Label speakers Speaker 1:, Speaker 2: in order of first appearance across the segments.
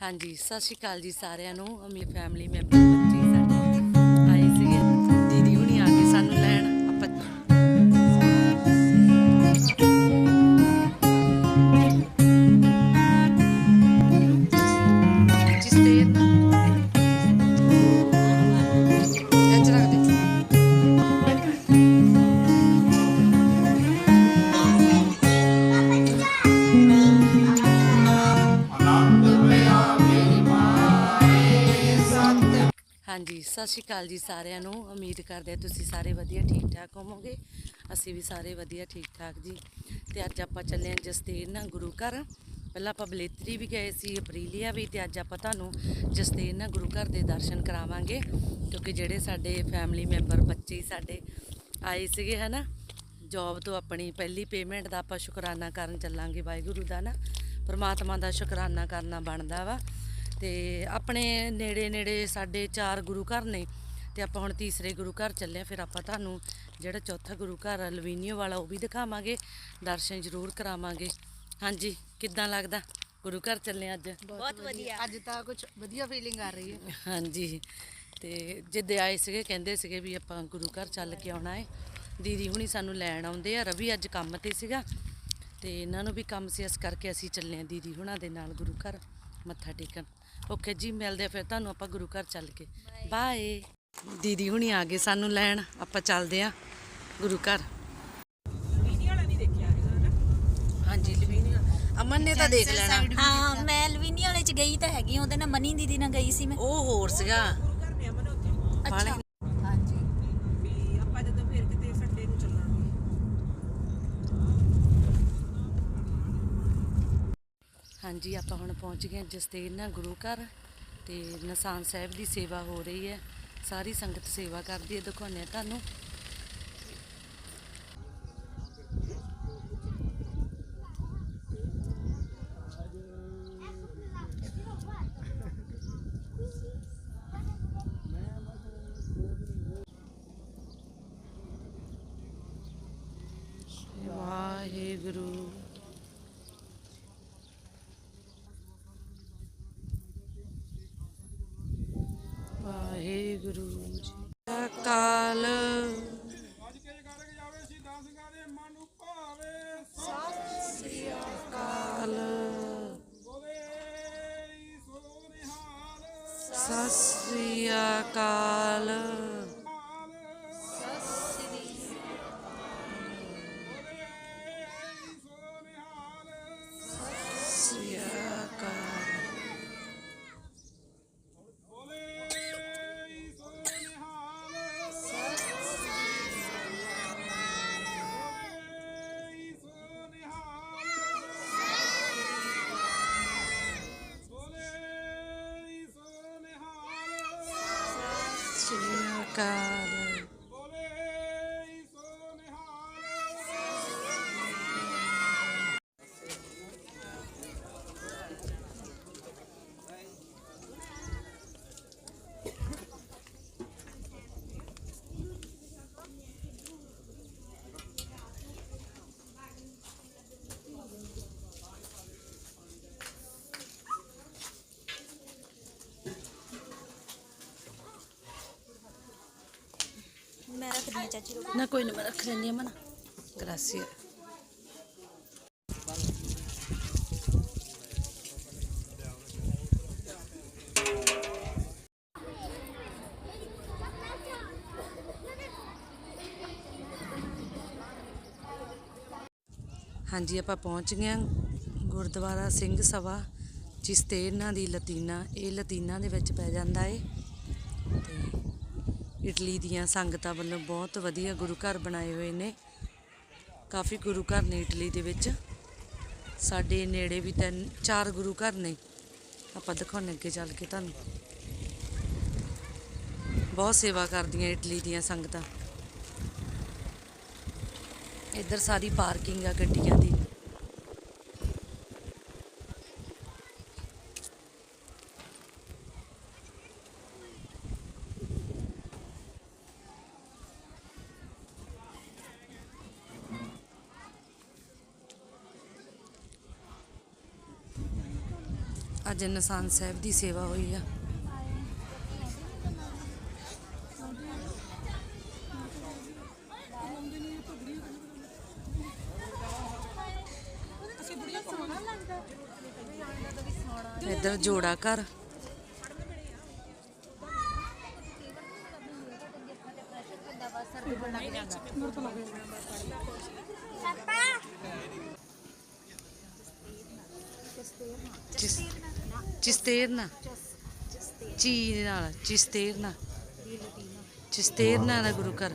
Speaker 1: ਹਾਂਜੀ ਸਤਿ ਸ਼੍ਰੀ ਅਕਾਲ ਜੀ ਸਾਰਿਆਂ ਨੂੰ ਅਮੀ ਫੈਮਿਲੀ ਮੈਂਬਰ ਹਾਂਜੀ, ਸਤਿ ਸ਼੍ਰੀ ਅਕਾਲ ਜੀ ਸਾਰਿਆਂ ਨੂੰ। ਉਮੀਦ ਕਰਦੇ ਹਾਂ ਤੁਸੀਂ ਸਾਰੇ ਵਧੀਆ ਠੀਕ ਠਾਕ ਹੋਵੋਗੇ। ਅਸੀਂ ਵੀ ਸਾਰੇ ਵਧੀਆ ਠੀਕ ਠਾਕ ਜੀ। ਤੇ ਅੱਜ ਆਪਾਂ ਚੱਲੇ ਹਾਂ ਜਸਤੇਰ ਨਾ ਗੁਰੂ ਘਰ। ਪਹਿਲਾਂ ਆਪਾਂ ਬਲੇਤਰੀ ਵੀ ਗਏ ਸੀ, ਅਪਰੀਲੀਆ ਵੀ, ਤੇ ਅੱਜ ਆਪਾਂ ਤੁਹਾਨੂੰ ਜਸਤੇਰ ਨਾ ਗੁਰੂ ਘਰ ਦੇ ਦਰਸ਼ਨ ਕਰਾਵਾਂਗੇ। ਕਿਉਂਕਿ ਜਿਹੜੇ ਸਾਡੇ ਫੈਮਿਲੀ ਮੈਂਬਰ ਬੱਚੇ ਹੀ ਸਾਡੇ ਆਏ ਸੀਗੇ, ਹਨਾ? ਜੌਬ ਤੋਂ ਆਪਣੀ ਪਹਿਲੀ ਪੇਮੈਂਟ ਦਾ ਆਪਾਂ ਸ਼ੁਕਰਾਨਾ ਕਰਨ ਚੱਲਾਂਗੇ ਵਾਹਿਗੁਰੂ ਦਾ ਨਾ। ਪਰਮਾਤਮਾ ਦਾ ਸ਼ੁਕਰਾਨਾ ਕਰਨਾ ਬਣਦਾ ਵਾ। ਤੇ ਆਪਣੇ ਨੇੜੇ ਨੇੜੇ ਸਾਡੇ ਚਾਰ ਗੁਰੂ ਘਰ ਨੇ ਤੇ ਆਪਾਂ ਹੁਣ ਤੀਸਰੇ ਗੁਰੂ ਘਰ ਚੱਲੇ ਆ ਫਿਰ ਆਪਾਂ ਤੁਹਾਨੂੰ ਜਿਹੜਾ ਚੌਥਾ ਗੁਰੂ ਘਰ ਆ ਲਵੀਨੀਓ ਵਾਲਾ ਉਹ ਵੀ ਦਿਖਾਵਾਂਗੇ। ਦਰਸ਼ਨ ਜ਼ਰੂਰ ਕਰਾਵਾਂਗੇ। ਹਾਂਜੀ ਕਿੱਦਾਂ ਲੱਗਦਾ? ਗੁਰੂ ਘਰ ਚੱਲੇ ਅੱਜ।
Speaker 2: ਬਹੁਤ ਵਧੀਆ।
Speaker 3: ਅੱਜ ਤਾਂ ਕੁਝ ਵਧੀਆ ਫੀਲਿੰਗ ਆ ਰਹੀ ਹੈ।
Speaker 1: ਹਾਂਜੀ। ਤੇ ਜਿੱਦੇ ਆਏ ਸੀਗੇ ਕਹਿੰਦੇ ਸੀਗੇ ਵੀ ਆਪਾਂ ਗੁਰੂ ਘਰ ਚੱਲ ਕੇ ਆਉਣਾ ਹੈ ਦੀਦੀ ਹੁਣੀ ਸਾਨੂੰ ਲੈਣ ਆਉਂਦੇ ਆ। ਰਵੀ ਅੱਜ ਕੰਮ ਤੇ ਸੀਗਾ। ਤੇ ਇਹਨਾਂ ਨੂੰ ਵੀ ਕੰਮ ਸੀ ਇਸ ਕਰਕੇ ਅਸੀਂ ਚੱਲੇ ਆ ਦੀਦੀ ਹੁਣਾਂ ਦੇ ਨਾਲ ਗੁਰੂ ਘਰ ਮੱਥਾ ਟੇਕਣ। ਓਕੇ ਜੀ ਮਿਲਦੇ ਆ ਫਿਰ ਤੁਹਾਨੂੰ ਆਪਾਂ ਗੁਰੂ ਘਰ ਚੱਲ ਕੇ। ਬਾਏ ਦੀਦੀ ਹੁਣੀ ਆ ਗਏ ਸਾਨੂੰ ਲੈਣ ਆਪਾਂ ਚੱਲਦੇ ਆ ਗੁਰੂ ਘਰ। ਹਾਂਜੀ ਲਵੀਨੀਆ ਅਮਨ ਨੇ ਤਾਂ ਦੇਖ ਲੈਣਾ।
Speaker 2: ਹਾਂ ਮੈਂ ਲਵੀਨੀ ਵਾਲੇ ਚ ਗਈ ਤਾਂ ਹੈਗੀ ਉਹਦੇ ਨਾਲ ਮਨੀ ਦੀਦੀ ਨਾਲ ਗਈ ਸੀ ਮੈਂ।
Speaker 1: ਉਹ ਹੋਰ ਸੀਗਾ
Speaker 3: ਹਾਂਜੀ
Speaker 4: ਵੀ ਆਪਾਂ ਜਦੋਂ ਫਿਰ ਕਿਤੇ ਸੰਡੇ ਨੂੰ ਚੱਲਾਂਗੇ
Speaker 1: ਹਾਂਜੀ, ਆਪਾਂ ਹੁਣ ਪਹੁੰਚ ਗਏ ਹਾਂ ਜਸਤੇਰ ਨਾਲ ਗੁਰੂ ਘਰ ਤੇ ਨਿਸ਼ਾਨ ਸਾਹਿਬ ਦੀ ਸੇਵਾ ਹੋ ਰਹੀ ਹੈ। ਸਾਰੀ ਸੰਗਤ ਸੇਵਾ ਕਰਦੀ ਹੈ, ਦਿਖਾਉਂਦੇ ਹਾਂ ਤੁਹਾਨੂੰ। ਵਾਹਿਗੁਰੂ ਵਾਹਿਗੁਰੂ।
Speaker 2: ਮੈਂ ਰੱਖਦੀ ਹਾਂ ਚਾਚੀ ਰੋਟੀ
Speaker 1: ਨਾ ਕੋਈ ਨਾ ਮੈਂ ਰੱਖ ਲੈਂਦੀ ਹਾਂ ਮਨਾ ਗ੍ਰਾਸੀਆ ਹਾਂਜੀ, ਆਪਾਂ ਪਹੁੰਚ ਗਏ ਹਾਂ ਗੁਰਦੁਆਰਾ ਸਿੰਘ ਸਭਾ, ਜਿਸ ਤੇ ਇਹਨਾਂ ਦੀ ਲਤੀਨਾ, ਇਹ ਲਤੀਨਾ ਦੇ ਵਿੱਚ ਪੈ ਜਾਂਦਾ ਏ। ਇਟਲੀ ਦੀਆਂ ਸੰਗਤਾਂ ਵੱਲੋਂ ਬਹੁਤ ਵਧੀਆ ਗੁਰੂ ਘਰ ਬਣਾਏ ਹੋਏ ਨੇ। ਕਾਫੀ ਗੁਰੂ ਘਰ ਨੇ ਇਟਲੀ ਦੇ ਵਿੱਚ। ਸਾਡੇ ਨੇੜੇ ਵੀ ਤਿੰਨ, ਚਾਰ ਗੁਰੂ ਘਰ ਨੇ। ਆਪਾਂ ਦਿਖਾਉਣੇ ਅੱਗੇ ਚੱਲ ਕੇ ਤੁਹਾਨੂੰ। ਬਹੁਤ ਸੇਵਾ ਕਰਦੀਆਂ ਇਟਲੀ ਦੀਆਂ ਸੰਗਤਾਂ। ਇੱਧਰ ਸਾਰੀ ਪਾਰਕਿੰਗ ਆ, ਗੱਡੀਆਂ ਦੀ। ਅੱਜ ਨਿਸ਼ਾਨ ਸਾਹਿਬ ਦੀ ਸੇਵਾ ਹੋਈ ਆ। ਇੱਧਰ ਜੋੜਾ ਘਰ। ਚਿਸ ਚਿਸਤੇਰ ਨਾਲ ਚੀ ਨਾਲ ਚਿਸਤੇਰ ਨਾਲ ਚਿਸਤੇਰ ਨਾਲ। ਦਾ ਗੁਰੂ ਘਰ।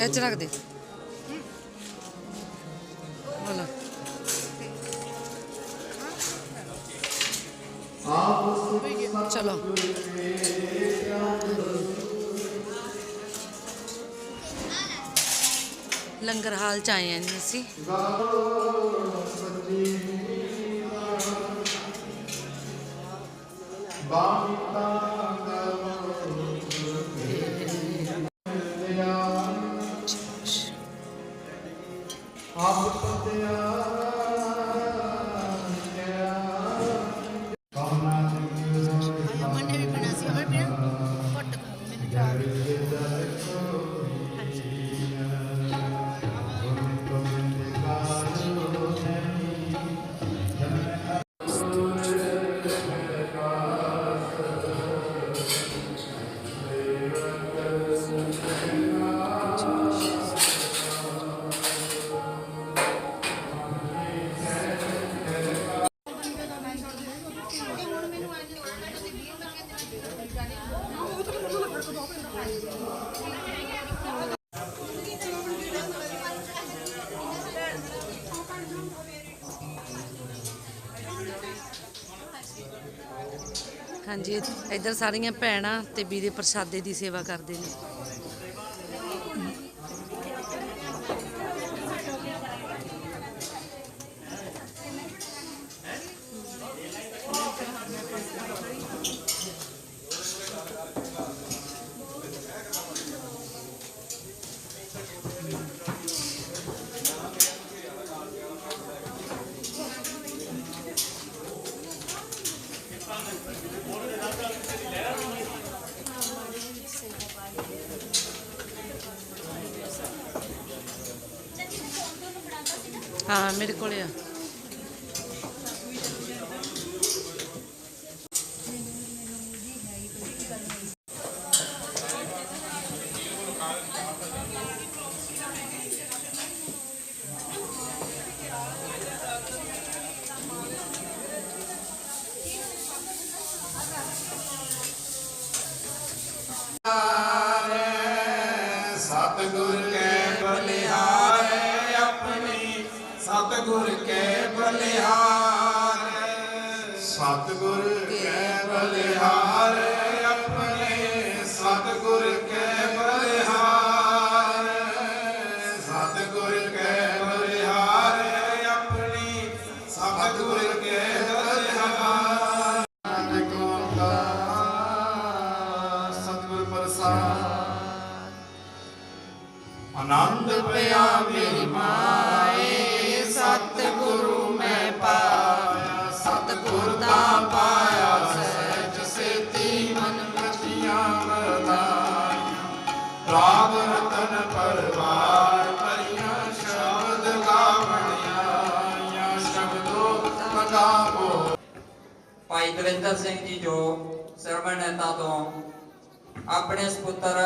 Speaker 1: रख
Speaker 5: दे चलो लंगर हाल च आए हैं असी बागीता
Speaker 1: ਹਾਂਜੀ ਇੱਧਰ ਸਾਰੀਆਂ ਭੈਣਾਂ ਤੇ ਵੀਰੇ ਪ੍ਰਸ਼ਾਦੇ ਦੀ ਸੇਵਾ ਕਰਦੇ ਨੇ। ਹਾਂ ਮੇਰੇ ਕੋਲੇ ਆ।
Speaker 5: ਸਤਿਗੁਰ ਕੈ ਬਲਿਹਾਰ। ਸਤਿਗੁਰ ਕੈ ਬਲਿਹਾਰ। ਆਪਣੇ ਸਤਿਗੁਰ ਕੈ ਬਲਿਹਾਰ। ਸਤਿਗੁਰ ਕੈ ਬਲਿਹਾਰ। ਆਪਣੀ ਸਤਿਗੁਰ ਕੈ ਬਲਿਹਾਰ। ਕੋ ਸਤਿਗੁਰ ਪ੍ਰਸਾਦ।
Speaker 6: ਭਾਈ ਦਵਿੰਦਰ ਸਿੰਘ ਜੀ ਜੋ ਸਰਵਣ ਨੇਤਾ ਤੋਂ ਆਪਣੇ ਸੁਪੁੱਤਰ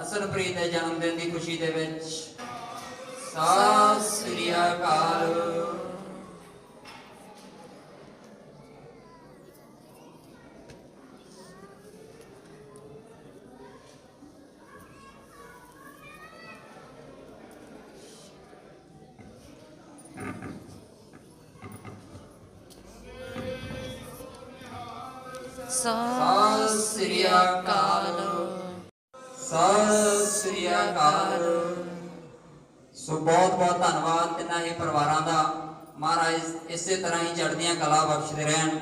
Speaker 6: ਹਸਨਪ੍ਰੀਤ ਦੇ ਜਨਮ ਦਿਨ ਦੀ ਖੁਸ਼ੀ ਦੇ ਵਿੱਚ ਸਤਿ ਸ੍ਰੀ ਅਕਾਲ। ਸਤਿ ਸ੍ਰੀ ਅਕਾਲ। ਸਤਿ ਸ੍ਰੀ ਅਕਾਲ। ਸੋ ਬਹੁਤ ਬਹੁਤ ਧੰਨਵਾਦ ਇਹਨਾਂ ਹੀ ਪਰਿਵਾਰਾਂ ਦਾ। ਮਹਾਰਾਜ ਇਸੇ ਤਰ੍ਹਾਂ ਹੀ ਚੜ੍ਹਦੀਆਂ ਕਲਾ ਬਖਸ਼ਦੇ ਰਹਿਣ।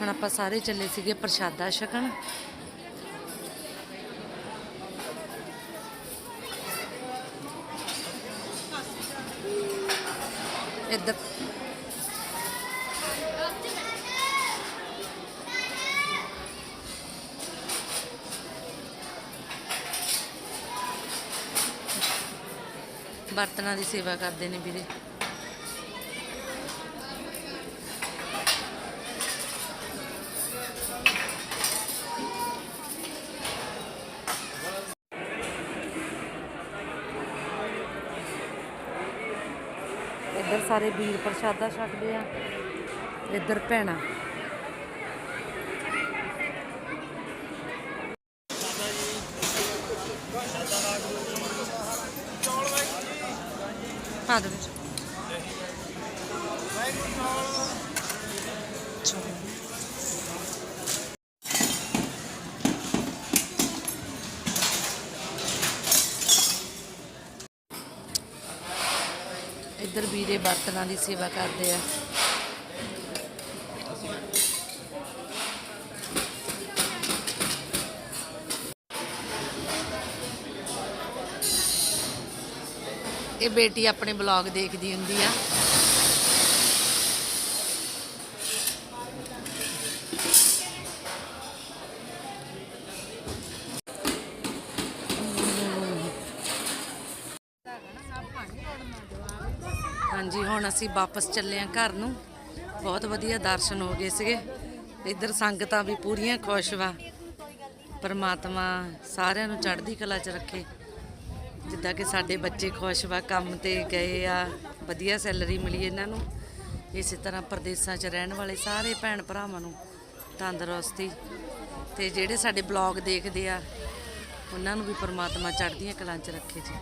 Speaker 1: ਹੁਣ ਆਪਾਂ ਸਾਰੇ ਚੱਲੇ ਸੀਗੇ ਪ੍ਰਸ਼ਾਦਾ ਛਕਣ ਇੱਧਰ ਬਰਤਨਾਂ ਦੀ ਸੇਵਾ ਕਰਦੇ ਨੇ ਵੀਰੇ ਇੱਧਰ ਸਾਰੇ ਵੀਰ ਪ੍ਰਸ਼ਾਦਾ ਛਕਦੇ ਆ। ਇੱਧਰ ਭੈਣਾਂ। ਪਾ ਦੇ ਵਿੱਚ ਚਲੋ। ਇੱਧਰ ਵੀਰੇ ਬਰਤਨਾਂ ਦੀ ਸੇਵਾ ਕਰਦੇ ਆ। ਇਹ ਬੇਟੀ ਆਪਣੇ ਬਲੌਗ ਦੇਖਦੀ ਹੁੰਦੀ ਆ। ਅਸੀਂ ਵਾਪਸ ਚੱਲੇ ਆਂ ਘਰ ਨੂੰ। ਬਹੁਤ ਵਧੀਆ ਦਰਸ਼ਨ ਹੋ ਗਏ ਸੀਗੇ। ਇੱਧਰ ਸੰਗਤਾਂ ਵੀ ਪੂਰੀਆਂ ਖੁਸ਼ ਵਾ। ਪਰਮਾਤਮਾ ਸਾਰਿਆਂ ਨੂੰ ਚੜ੍ਹਦੀ ਕਲਾ 'ਚ ਰੱਖੇ। ਜਿੱਦਾਂ ਕਿ ਸਾਡੇ ਬੱਚੇ ਖੁਸ਼ ਵਾ, ਕੰਮ ਤੇ ਗਏ ਆ, ਵਧੀਆ ਸੈਲਰੀ ਮਿਲੀ ਇਹਨਾਂ ਨੂੰ। ਇਸੇ ਤਰ੍ਹਾਂ ਪ੍ਰਦੇਸਾਂ 'ਚ ਰਹਿਣ ਵਾਲੇ ਸਾਰੇ ਭੈਣ ਭਰਾਵਾਂ ਨੂੰ ਤੰਦਰੁਸਤੀ। ਤੇ ਜਿਹੜੇ ਸਾਡੇ ਬਲੌਗ ਦੇਖਦੇ ਆ, ਉਹਨਾਂ ਨੂੰ ਵੀ ਪਰਮਾਤਮਾ ਚੜ੍ਹਦੀਆਂ ਕਲਾਂ 'ਚ ਰੱਖੇ ਜੀ।